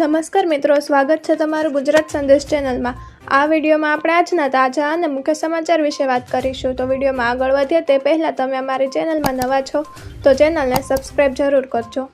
નમસ્કાર મિત્રો, સ્વાગત છે તમારું ગુજરાત સંદેશ ચેનલમાં. આ વિડીયોમાં આપણે આજના તાજા અને મુખ્ય સમાચાર વિશે વાત કરીશું. તો વિડીયોમાં આગળ વધીએ તે પહેલાં તમે અમારી ચેનલમાં નવા છો, તો ચેનલને સબસ્ક્રાઈબ જરૂર કરજો.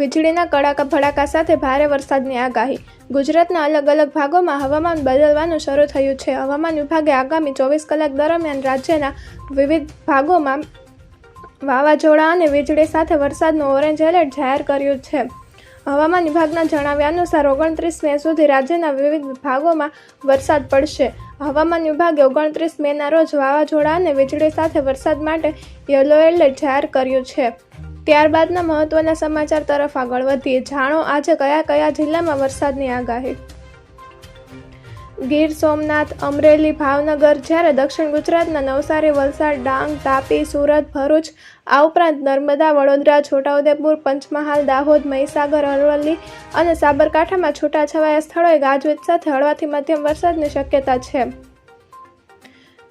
વીજળીના કડાકા ભડાકા સાથે ભારે વરસાદની આગાહી. ગુજરાતના અલગ અલગ ભાગોમાં હવામાન બદલવાનું શરૂ થયું છે. હવામાન વિભાગે આગામી ચોવીસ કલાક દરમિયાન રાજ્યના વિવિધ ભાગોમાં વાવાઝોડા અને વીજળી સાથે વરસાદનું ઓરેન્જ એલર્ટ જાહેર કર્યું છે. હવામાન વિભાગના જણાવ્યા અનુસાર ઓગણત્રીસ મે સુધી રાજ્યના વિવિધ ભાગોમાં વરસાદ પડશે. હવામાન વિભાગે ઓગણત્રીસ મેના રોજ વાવાઝોડા અને વીજળી સાથે વરસાદ માટે યલો એલર્ટ જાહેર કર્યું છે. ત્યારબાદના મહત્વના સમાચાર તરફ આગળ વધીએ. જાણો આજે કયા કયા જિલ્લામાં વરસાદની આગાહી? ગીર સોમનાથ, અમરેલી, ભાવનગર, જ્યારે દક્ષિણ ગુજરાતના નવસારી, વલસાડ, ડાંગ, તાપી, સુરત, ભરૂચ, આ ઉપરાંત નર્મદા, વડોદરા, છોટાઉદેપુર, પંચમહાલ, દાહોદ, મહીસાગર, અરવલ્લી અને સાબરકાંઠામાં છૂટાછવાયા સ્થળોએ ગાજવીજ સાથે હળવાથી મધ્યમ વરસાદની શક્યતા છે.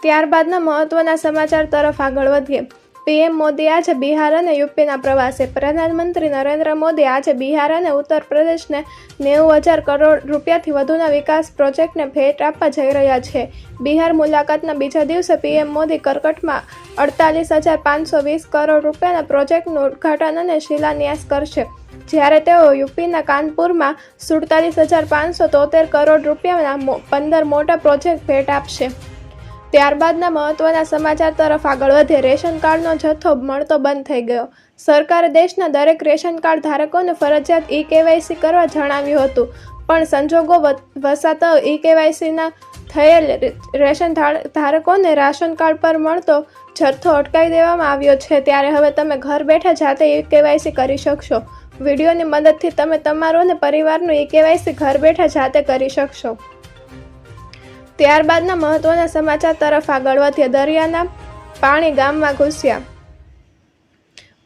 ત્યારબાદના મહત્વના સમાચાર તરફ આગળ વધીએ. પીએમ મોદી આજે બિહાર અને યુપીના પ્રવાસે. પ્રધાનમંત્રી નરેન્દ્ર મોદી આજે બિહાર અને ઉત્તર પ્રદેશને નેવું હજાર કરોડ રૂપિયાથી વધુના વિકાસ પ્રોજેક્ટને ભેટ આપવા જઈ રહ્યા છે. બિહાર મુલાકાતના બીજા દિવસે પીએમ મોદી કરકટમાં અડતાલીસ હજાર પાંચસો વીસ કરોડ રૂપિયાના પ્રોજેક્ટનું ઉદ્ઘાટન અને શિલાન્યાસ કરશે. જ્યારે તેઓ યુપીના કાનપુરમાં સુડતાલીસ હજાર પાંચસો તોતેર કરોડ રૂપિયાના પંદર મોટા પ્રોજેક્ટ ભેટ આપશે. ત્યારબાદના મહત્વના સમાચાર તરફ આગળ વધે, રેશન કાર્ડનો જથ્થો મળતો બંધ થઈ ગયો. સરકારે દેશના દરેક રેશન કાર્ડ ધારકોને ફરજિયાત ઈ કેવાયસી કરવા જણાવ્યું હતું. પણ સંજોગો વસાતા ઈ કેવાયસીના થયેલ રેશન ધાર- ધારકોને રાશન કાર્ડ પર મળતો જથ્થો અટકાવી દેવામાં આવ્યો છે. ત્યારે હવે તમે ઘર બેઠા જાતે ઈ કેવાયસી કરી શકશો. વિડીયોની મદદથી તમે તમારું અને પરિવારનું ઈ કેવાયસી ઘર બેઠા જાતે કરી શકશો. ત્યારબાદના મહત્વના સમાચાર તરફ આગળ વધ્યા દરિયાના પાણી ગામમાં ઘૂસ્યા.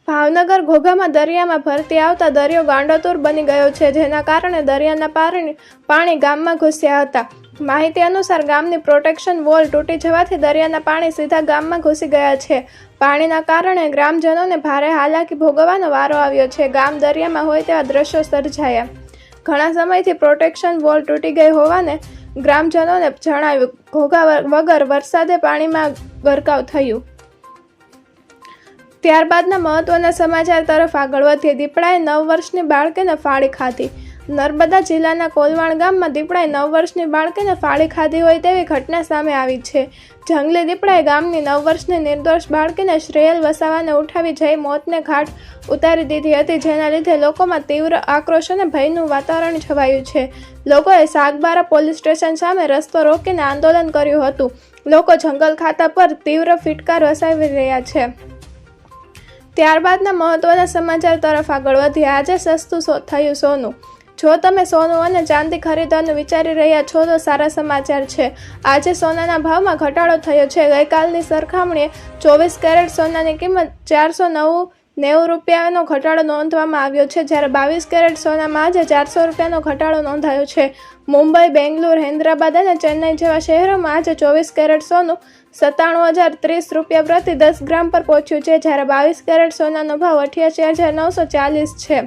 ભાવનગર ઘોઘામાં દરિયામાં ભરતી આવતા દરિયો ગાંડોતુર બની ગયો છે, જેના કારણે દરિયાના પાણી પાણી ગામમાં ઘૂસ્યા હતા. માહિતી અનુસાર ગામની પ્રોટેક્શન વોલ તૂટી જવાથી દરિયાના પાણી સીધા ગામમાં ઘૂસી ગયા છે. પાણીના કારણે ગ્રામજનોને ભારે હાલાકી ભોગવવાનો વારો આવ્યો છે. ગામ દરિયામાં હોય તેવા દ્રશ્યો સર્જાયા. ઘણા સમયથી પ્રોટેક્શન વોલ તૂટી ગઈ હોવાને ગ્રામજનોને જણાવ્યું, ઘોઘા વગર વરસાદે પાણીમાં ગરકાવ થયું. ત્યારબાદના મહત્વના સમાચાર તરફ આગળ વધીએ. દીપડાએ નવ વર્ષની બાળકીને ફાળી ખાધી. નર્મદા જિલ્લાના કોલવાણ ગામમાં દીપડાએ નવ વર્ષની બાળકીને ફાળી ખાધી હોય તેવી ઘટના સામે આવી છે. જંગલી દીપડાએ ગામની નવ વર્ષની નિર્દોષ બાળકીને શ્રેયલ વસાવાને ઉઠાવી જઈ મોતને ઘાટ ઉતારી દીધી હતી, જેના લીધે લોકોમાં તીવ્ર આક્રોશ અને ભયનું વાતાવરણ છવાયું છે. લોકોએ સાગબારા પોલીસ સ્ટેશન સામે રસ્તો રોકીને આંદોલન કર્યું હતું. લોકો જંગલ ખાતા પર તીવ્ર ફિટકાર વસાવી રહ્યા છે. ત્યારબાદના મહત્વના સમાચાર તરફ આગળ વધ્યા આજે સસ્તું થયું સોનું. જો તમે સોનું અને ચાંદી ખરીદવાનું વિચારી રહ્યા છો, તો સારા સમાચાર છે. આજે સોનાના ભાવમાં ઘટાડો થયો છે. ગઈકાલની સરખામણીએ ચોવીસ કેરેટ સોનાની કિંમત ચારસો નવું નેવું રૂપિયાનો ઘટાડો નોંધવામાં આવ્યો છે. જ્યારે બાવીસ કેરેટ સોનામાં આજે ચારસો રૂપિયાનો ઘટાડો નોંધાયો છે. મુંબઈ, બેંગ્લોર, હૈદરાબાદ અને ચેન્નઈ જેવા શહેરોમાં આજે ચોવીસ કેરેટ સોનું સત્તાણું હજાર ત્રીસ રૂપિયા પ્રતિ દસ ગ્રામ પર પહોંચ્યું છે. જ્યારે બાવીસ કેરેટ સોનાનો ભાવ અઠ્યાસી હજાર નવસો ચાલીસ છે.